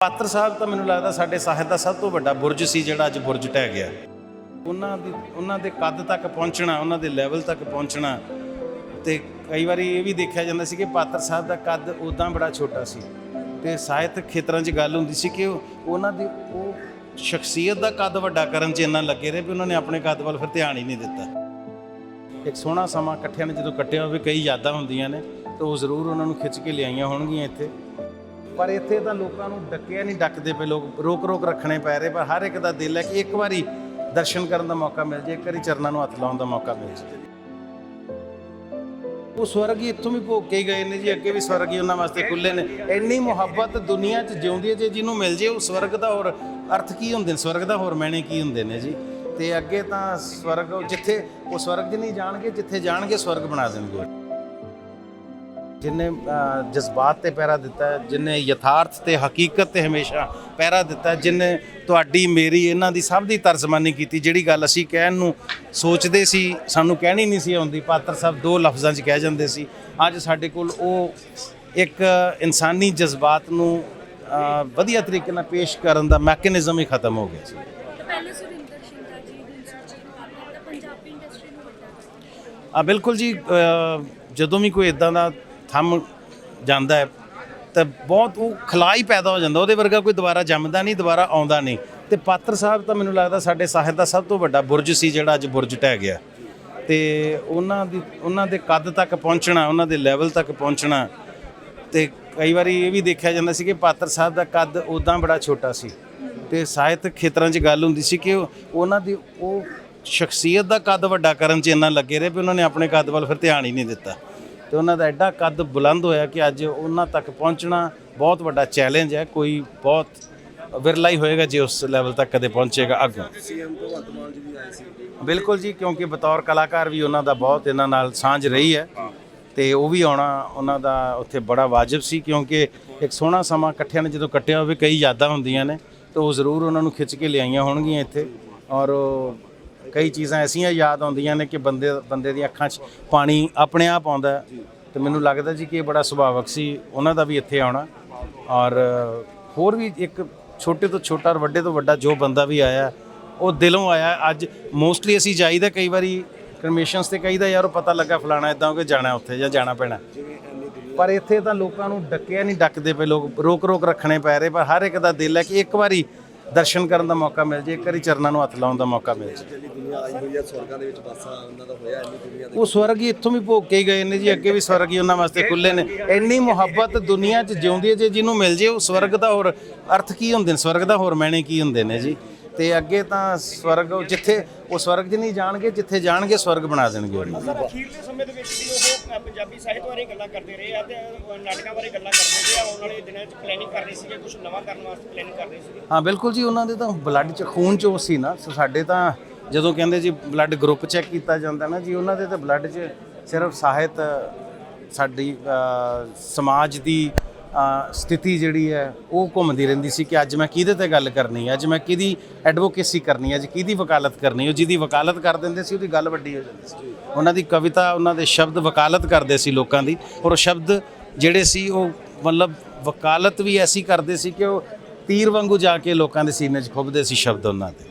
ਪਾਤਰ ਸਾਹਿਬ ਤਾਂ ਮੈਨੂੰ ਲੱਗਦਾ ਸਾਡੇ ਸਾਹਿਤ ਦਾ ਸਭ ਤੋਂ ਵੱਡਾ ਬੁਰਜ ਸੀ ਜਿਹੜਾ ਅੱਜ ਬੁਰਜ ਟਹਿ ਗਿਆ। ਉਹਨਾਂ ਦੀ ਉਹਨਾਂ ਦੇ ਕੱਦ ਤੱਕ ਪਹੁੰਚਣਾ, ਉਹਨਾਂ ਦੇ ਲੈਵਲ ਤੱਕ ਪਹੁੰਚਣਾ ਤੇ ਕਈ ਵਾਰੀ ਇਹ ਵੀ ਦੇਖਿਆ ਜਾਂਦਾ ਸੀ ਕਿ ਪਾਤਰ ਸਾਹਿਬ ਦਾ ਕੱਦ ਉਦਾਂ ਬੜਾ ਛੋਟਾ ਸੀ ਤੇ ਸਾਹਿਤ ਖੇਤਰਾਂ 'ਚ ਗੱਲ ਹੁੰਦੀ ਸੀ ਕਿ ਉਹ- ਉਹਨਾਂ ਦੀ ਉਹ ਸ਼ਖਸੀਅਤ ਦਾ ਕੱਦ ਵੱਡਾ ਕਰਨ 'ਚ ਇੰਨਾ ਲੱਗੇ ਰਹੇ ਵੀ ਉਹਨਾਂ ਨੇ ਆਪਣੇ ਕੱਦ ਵੱਲ ਫਿਰ ਧਿਆਨ ਹੀ ਨਹੀਂ ਦਿੱਤਾ। ਇੱਕ ਸੋਹਣਾ ਸਮਾਂ ਇਕੱਠਿਆਂ ਨੇ ਜਦੋਂ ਕੱਟਿਆ ਹੋਵੇ, ਕਈ ਯਾਦਾਂ ਹੁੰਦੀਆਂ ਨੇ, ਤਾਂ ਉਹ ਜ਼ਰੂਰ ਉਹਨਾਂ ਨੂੰ ਖਿੱਚ ਕੇ ਲਿਆਈਆਂ ਹੋਣਗੀਆਂ ਇੱਥੇ। ਪਰ ਇੱਥੇ ਤਾਂ ਲੋਕਾਂ ਨੂੰ ਡੱਕਿਆ ਨਹੀਂ, ਡੱਕਦੇ ਪਏ ਲੋਕ ਰੋਕ ਰੋਕ ਰੱਖਣੇ ਪੈ ਰਹੇ, ਪਰ ਹਰ ਇੱਕ ਦਾ ਦਿਲ ਹੈ ਕਿ ਇੱਕ ਵਾਰੀ ਦਰਸ਼ਨ ਕਰਨ ਦਾ ਮੌਕਾ ਮਿਲ ਜੇ, ਇੱਕ ਵਾਰੀ ਚਰਨਾਂ ਨੂੰ ਹੱਥ ਲਾਉਣ ਦਾ ਮੌਕਾ ਮਿਲ ਜੇ। ਉਹ ਸਵਰਗ ਹੀ ਇੱਥੋਂ ਵੀ ਭੋਗ ਕੇ ਗਏ ਨੇ ਜੀ, ਅੱਗੇ ਵੀ ਸਵਰਗ ਹੀ ਉਹਨਾਂ ਵਾਸਤੇ ਖੁੱਲੇ ਨੇ। ਇੰਨੀ ਮੁਹੱਬਤ ਦੁਨੀਆ 'ਚ ਜਿਉਂਦੀ ਹੈ ਜੇ ਜਿਹਨੂੰ ਮਿਲ ਜੇ ਉਹ ਸਵਰਗ ਦਾ, ਹੋਰ ਅਰਥ ਕੀ ਹੁੰਦੇ ਨੇ? ਸਵਰਗ ਦਾ ਹੋਰ ਮੈਨੇ ਕੀ ਹੁੰਦੇ ਨੇ ਜੀ? ਤੇ ਅੱਗੇ ਤਾਂ ਸਵਰਗ, ਜਿੱਥੇ ਉਹ ਸਵਰਗ 'ਚ ਨਹੀਂ ਜਾਣਗੇ, ਜਿੱਥੇ ਜਾਣਗੇ ਸਵਰਗ ਬਣਾ ਦੇਣਗੇ ਜਿਨੇ ਜਜ਼ਬਾਤ ਤੇ ਪਹਿਰਾ ਦਿੱਤਾ ਜਿਨੇ ਯਥਾਰਥ ਤੇ ਹਕੀਕਤ ਤੇ ਹਮੇਸ਼ਾ ਪਹਿਰਾ ਦਿੱਤਾ ਜਿਨੇ ਤੁਹਾਡੀ ਮੇਰੀ ਇਹਨਾਂ ਦੀ ਸਭ ਦੀ ਤਰਜਮਾਨੀ ਕੀਤੀ ਜਿਹੜੀ ਗੱਲ ਅਸੀਂ ਕਹਿਣ ਨੂੰ ਸੋਚਦੇ ਸੀ ਸਾਨੂੰ ਕਹਿਣੀ ਨਹੀਂ ਸੀ ਆਉਂਦੀ ਪਾਤਰ ਸਾਹਿਬ ਦੋ ਲਫ਼ਜ਼ਾਂ 'ਚ ਕਹਿ ਜਾਂਦੇ ਸੀ ਅੱਜ ਸਾਡੇ ਕੋਲ ਉਹ ਇੱਕ ਇਨਸਾਨੀ ਜਜ਼ਬਾਤ ਨੂੰ ਵਧੀਆ ਤਰੀਕੇ ਨਾਲ ਪੇਸ਼ ਕਰਨ ਦਾ ਮੈਕੈਨਿਜ਼ਮ ਹੀ ਖਤਮ ਹੋ ਗਿਆ ਸੀ। ਆ ਬਿਲਕੁਲ ਜੀ ਜਦੋਂ ਵੀ ਕੋਈ ਇਦਾਂ ਦਾ ਥੰਮ ਜਾਂਦਾ ਹੈ, ਤਾਂ ਬਹੁਤ ਉਹ ਖਲਾਈ ਪੈਦਾ ਹੋ ਜਾਂਦਾ, ਉਹਦੇ ਵਰਗਾ ਕੋਈ ਦੁਬਾਰਾ ਜੰਮਦਾ ਨਹੀਂ, ਦੁਬਾਰਾ ਆਉਂਦਾ ਨਹੀਂ। ਤੇ ਪਾਤਰ ਸਾਹਿਬ ਤਾਂ ਮੈਨੂੰ ਲੱਗਦਾ ਸਾਡੇ ਸਾਹਿਤ ਦਾ ਸਭ ਤੋਂ ਵੱਡਾ ਬੁਰਜ ਸੀ, ਜਿਹੜਾ ਅੱਜ ਬੁਰਜ ਟਹਿ ਗਿਆ। ਤੇ ਉਹਨਾਂ ਦੀ, ਉਹਨਾਂ ਦੇ ਕੱਦ ਤੱਕ ਪਹੁੰਚਣਾ, ਉਹਨਾਂ ਦੇ ਲੈਵਲ ਤੱਕ ਪਹੁੰਚਣਾ, ਤੇ ਕਈ ਵਾਰੀ ਇਹ ਵੀ ਦੇਖਿਆ ਜਾਂਦਾ ਸੀ ਕਿ ਪਾਤਰ ਸਾਹਿਬ ਦਾ ਕੱਦ ਉਦਾਂ ਬੜਾ ਛੋਟਾ ਸੀ। ਤੇ ਸਾਹਿਤ ਖੇਤਰਾਂ 'ਚ ਗੱਲ ਹੁੰਦੀ ਸੀ ਕਿ ਉਹਨਾਂ ਦੀ ਉਹ ਸ਼ਖਸੀਅਤ ਦਾ ਕੱਦ ਵੱਡਾ ਕਰਨ 'ਚ ਇੰਨਾ ਲੱਗੇ ਰਹੇ ਵੀ ਉਹਨਾਂ ਨੇ ਆਪਣੇ ਕੱਦ ਵੱਲ ਫਿਰ ਧਿਆਨ ਹੀ ਨਹੀਂ ਦਿੱਤਾ। ਤੇ ਉਹਨਾਂ ਦਾ ਐਡਾ ਕੱਦ ਬੁਲੰਦ ਹੋਇਆ ਕਿ ਅੱਜ ਉਹਨਾਂ ਤੱਕ ਪਹੁੰਚਣਾ ਬਹੁਤ ਵੱਡਾ ਚੈਲੰਜ ਹੈ। ਕੋਈ ਬਹੁਤ ਵਿਰਲਾ ਹੀ ਹੋਏਗਾ ਜੇ ਉਸ ਲੈਵਲ ਤੱਕ ਕਦੇ ਪਹੁੰਚੇਗਾ ਅੱਗੋਂ। ਸੀਐਮ ਭਗਵੰਤ ਮਾਨ ਜੀ ਵੀ ਆਏ ਸੀ ਬਿਲਕੁਲ ਜੀ ਕਿਉਂਕਿ ਬਤੌਰ ਕਲਾਕਾਰ ਵੀ ਉਹਨਾਂ ਦਾ ਬਹੁਤ ਇਹਨਾਂ ਨਾਲ ਸਾਂਝ ਰਹੀ ਹੈ ਤੇ ਉਹ ਵੀ ਆਉਣਾ ਉਹਨਾਂ ਦਾ ਉੱਥੇ ਬੜਾ ਵਾਜਬ ਸੀ ਕਿਉਂਕਿ ਇੱਕ ਸੋਹਣਾ ਸਮਾਂ ਇਕੱਠਿਆਂ ਨੇ ਜਦੋਂ ਕੱਟਿਆ ਹੋਵੇ ਕਈ ਯਾਦਾਂ ਹੁੰਦੀਆਂ ਨੇ ਤੇ ਉਹ ਜ਼ਰੂਰ ਉਹਨਾਂ ਨੂੰ ਖਿੱਚ ਕੇ ਲਿਆਈਆਂ ਹੋਣਗੀਆਂ ਇੱਥੇ। ਔਰ ਕਈ ਚੀਜ਼ਾਂ ਐਸੀਆਂ ਯਾਦ ਆਉਂਦੀਆਂ ਨੇ ਕਿ ਬੰਦੇ ਬੰਦੇ ਦੀਆਂ ਅੱਖਾਂ 'ਚ ਪਾਣੀ ਆਪਣੇ ਆਪ ਆਉਂਦਾ ਹੈ। ਤੇ ਮੈਨੂੰ ਲੱਗਦਾ ਜੀ ਕਿ ਇਹ ਬੜਾ ਸੁਭਾਵਕ ਸੀ, ਉਹਨਾਂ ਦਾ ਵੀ ਇੱਥੇ ਆਉਣਾ। ਔਰ ਹੋਰ ਵੀ ਇੱਕ ਛੋਟੇ ਤੋਂ ਛੋਟਾ ਔਰ ਵੱਡੇ ਤੋਂ ਵੱਡਾ ਜੋ ਬੰਦਾ ਵੀ ਆਇਆ, ਉਹ ਦਿਲੋਂ ਆਇਆ। ਅੱਜ ਮੋਸਟਲੀ ਅਸੀਂ ਜਾਈਦਾ ਕਈ ਵਾਰੀ ਕਨਵੈਨਸ਼ਨਸ ਤੇ ਕਹੀਦਾ, ਯਾਰ ਉਹ ਪਤਾ ਲੱਗਾ ਫਲਾਣਾ ਇਦਾਂ ਕਿ ਜਾਣਾ ਉੱਥੇ ਜਾਂ ਜਾਣਾ ਪੈਣਾ ਪਰ ਇੱਥੇ ਤਾਂ ਲੋਕਾਂ ਨੂੰ ਡੱਕਿਆ ਨਹੀਂ, ਡੱਕਦੇ ਪਏ ਲੋਕ। ਰੋਕ ਰੋਕ ਰੱਖਣੇ ਪੈ ਰਹੇ, ਪਰ ਹਰ ਇੱਕ ਦਾ ਦਿਲ ਹੈ ਕਿ ਇੱਕ ਵਾਰੀ ਦਰਸ਼ਨ ਕਰਨ ਦਾ ਮੌਕਾ ਮਿਲ ਜੇ ਇੱਕ ਵਾਰੀ ਚਰਨਾਂ ਨੂੰ ਹੱਥ ਲਾਉਣ ਦਾ ਮੌਕਾ ਮਿਲ ਜੇ। ਜਿਹੜੀ ਦੁਨੀਆ ਆਈ ਹੋਈ ਹੈ ਸਵਰਗਾਂ ਦੇ ਵਿੱਚ ਵਾਸਾ ਉਹਨਾਂ ਦਾ ਹੋਇਆ ਇੰਨੀ ਦੁਨੀਆ ਦੇ ਉਹ ਸਵਰਗ ਹੀ ਇੱਥੋਂ ਵੀ ਭੋਗ ਕੇ ਹੀ ਗਏ ਨੇ ਜੀ ਅੱਗੇ ਵੀ ਸਵਰਗ ਹੀ ਉਹਨਾਂ ਵਾਸਤੇ ਖੁੱਲੇ ਨੇ। ਇੰਨੀ ਮੁਹੱਬਤ ਦੁਨੀਆ 'ਚ ਜਿਉਂਦੀ ਹੈ ਜੇ ਜਿਹਨੂੰ ਮਿਲ ਜੇ ਉਹ ਸਵਰਗ ਦਾ ਹੋਰ ਅਰਥ ਕੀ ਹੁੰਦੇ ਨੇ? ਸਵਰਗ ਦਾ ਹੋਰ ਮੈਨੇ ਕੀ ਹੁੰਦੇ ਨੇ ਜੀ? ਤੇ ਅੱਗੇ ਤਾਂ ਸਵਰਗ ਜਿੱਥੇ ਉਹ ਸਵਰਗ 'ਚ ਨਹੀਂ ਜਾਣਗੇ ਜਿੱਥੇ ਜਾਣਗੇ ਸਵਰਗ ਬਣਾ ਦੇਣਗੇ ਉਹਨੂੰ ਅਖੀਰਲੇ ਸਮੇਂ ਦੇ ਵਿੱਚ ਵੀ ਉਹ ਪੰਜਾਬੀ ਸਾਹਿਤ ਬਾਰੇ ਗੱਲਾਂ ਕਰਦੇ ਰਹੇ ਆ ਤੇ ਨਾਟਕਾਂ ਬਾਰੇ ਗੱਲਾਂ ਕਰਦੇ ਰਹੇ ਆ ਆਉਣ ਵਾਲੇ ਦਿਨਾਂ ਵਿੱਚ ਪਲੈਨਿੰਗ ਕਰ ਰਹੇ ਸੀਗੇ ਕੁਝ ਨਵਾਂ ਕਰਨ ਵਾਸਤੇ ਪਲੈਨਿੰਗ ਕਰ ਰਹੇ ਸੀਗੇ? ਹਾਂ ਬਿਲਕੁਲ ਜੀ ਉਹਨਾਂ ਦੇ ਤਾਂ ਬਲੱਡ 'ਚ ਖੂਨ 'ਚ ਉਹ ਸੀ ਨਾ ਸੋ ਸਾਡੇ ਤਾਂ ਜਦੋਂ ਕਹਿੰਦੇ ਜੀ ਬਲੱਡ ਗਰੁੱਪ ਚੈੱਕ ਕੀਤਾ ਜਾਂਦਾ ਨਾ ਜੀ ਉਹਨਾਂ ਦੇ ਤਾਂ ਬਲੱਡ 'ਚ ਸਿਰਫ ਸਾਹਿਤ ਸਾਡੀ ਸਮਾਜ ਦੀ ਸਥਿਤੀ ਜਿਹੜੀ ਹੈ ਉਹ ਘੁੰਮਦੀ ਰਹਿੰਦੀ ਸੀ ਕਿ ਅੱਜ ਮੈਂ ਕਿਹਦੇ ਤੇ ਗੱਲ ਕਰਨੀ ਹੈ ਅੱਜ ਮੈਂ ਕਿਹਦੀ ਐਡਵੋਕੇਸੀ ਕਰਨੀ ਹੈ ਅੱਜ ਕਿਹਦੀ ਵਕਾਲਤ ਕਰਨੀ ਹੈ। ਉਹ ਜਿਹਦੀ ਵਕਾਲਤ ਕਰ ਦਿੰਦੇ ਸੀ ਉਹਦੀ ਗੱਲ ਵੱਡੀ ਹੋ ਜਾਂਦੀ ਸੀ। ਉਹਨਾਂ ਦੀ ਕਵਿਤਾ ਉਹਨਾਂ ਦੇ ਸ਼ਬਦ ਵਕਾਲਤ ਕਰਦੇ ਸੀ ਲੋਕਾਂ ਦੀ ਔਰ ਉਹ ਸ਼ਬਦ ਜਿਹੜੇ ਸੀ ਉਹ ਮਤਲਬ ਵਕਾਲਤ ਵੀ ਐਸੀ ਕਰਦੇ ਸੀ ਕਿ ਉਹ ਤੀਰ ਵਾਂਗੂ ਜਾ ਕੇ ਲੋਕਾਂ ਦੇ ਸੀਨੇ 'ਚ ਖੁੱਭਦੇ ਸੀ ਸ਼ਬਦ ਉਹਨਾਂ ਦੇ।